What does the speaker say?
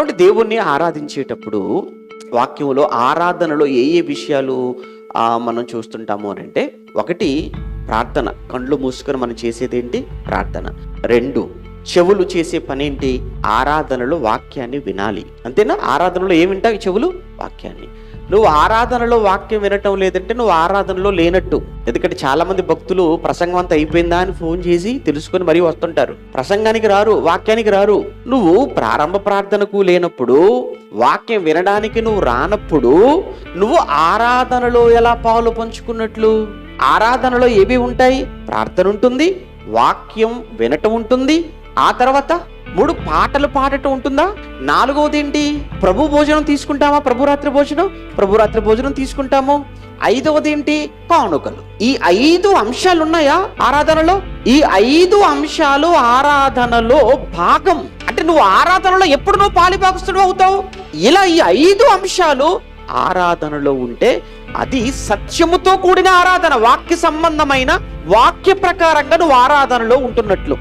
కాబట్టి దేవుణ్ణి ఆరాధించేటప్పుడు వాక్యంలో ఆరాధనలో ఏ ఏ విషయాలు మనం చూస్తుంటాము అని అంటే ఒకటి ప్రార్థన. కండ్లు మూసుకొని మనం చేసేది ఏంటి ప్రార్థన. రెండు చెవులు చేసే పనేంటి? ఆరాధనలో వాక్యాన్ని వినాలి. అంతేనా? ఆరాధనలో ఏమి వింటావు చెవులు? వాక్యాన్ని. నువ్వు ఆరాధనలో వాక్యం వినటం లేదంటే నువ్వు ఆరాధనలో లేనట్టు. ఎందుకంటే చాలా మంది భక్తులు ప్రసంగం అంతా అయిపోయిందా అని ఫోన్ చేసి తెలుసుకొని మరీ వస్తుంటారు. ప్రసంగానికి రారు వాక్యానికి రారు. నువ్వు ప్రారంభ ప్రార్థనకు లేనప్పుడు వాక్యం వినడానికి నువ్వు రానప్పుడు నువ్వు ఆరాధనలో ఎలా పాలు పంచుకున్నట్లు? ఆరాధనలో ఏవి ఉంటాయి? ప్రార్థన ఉంటుంది వాక్యం వినటం ఉంటుంది ఆ తర్వాత మూడు పాటలు పాడటం ఉంటుందా? నాలుగవది ఏంటి ప్రభు భోజనం తీసుకుంటామా? ప్రభురాత్రి భోజనం? ప్రభురాత్రి భోజనం తీసుకుంటాము. ఐదవది ఏంటి కానుకలు. ఈ ఐదు అంశాలు ఉన్నాయా ఆరాధనలో? ఈ ఐదు అంశాలు ఆరాధనలో భాగం. అంటే నువ్వు ఆరాధనలో ఎప్పుడు నువ్వు పాలిభాగస్తుడు అవుతావు? ఇలా ఈ ఐదు అంశాలు ఆరాధనలో ఉంటే అది సత్యముతో కూడిన ఆరాధన వాక్య సంబంధమైన వాక్య ప్రకారంగా నువ్వు ఆరాధనలో ఉంటున్నట్లు.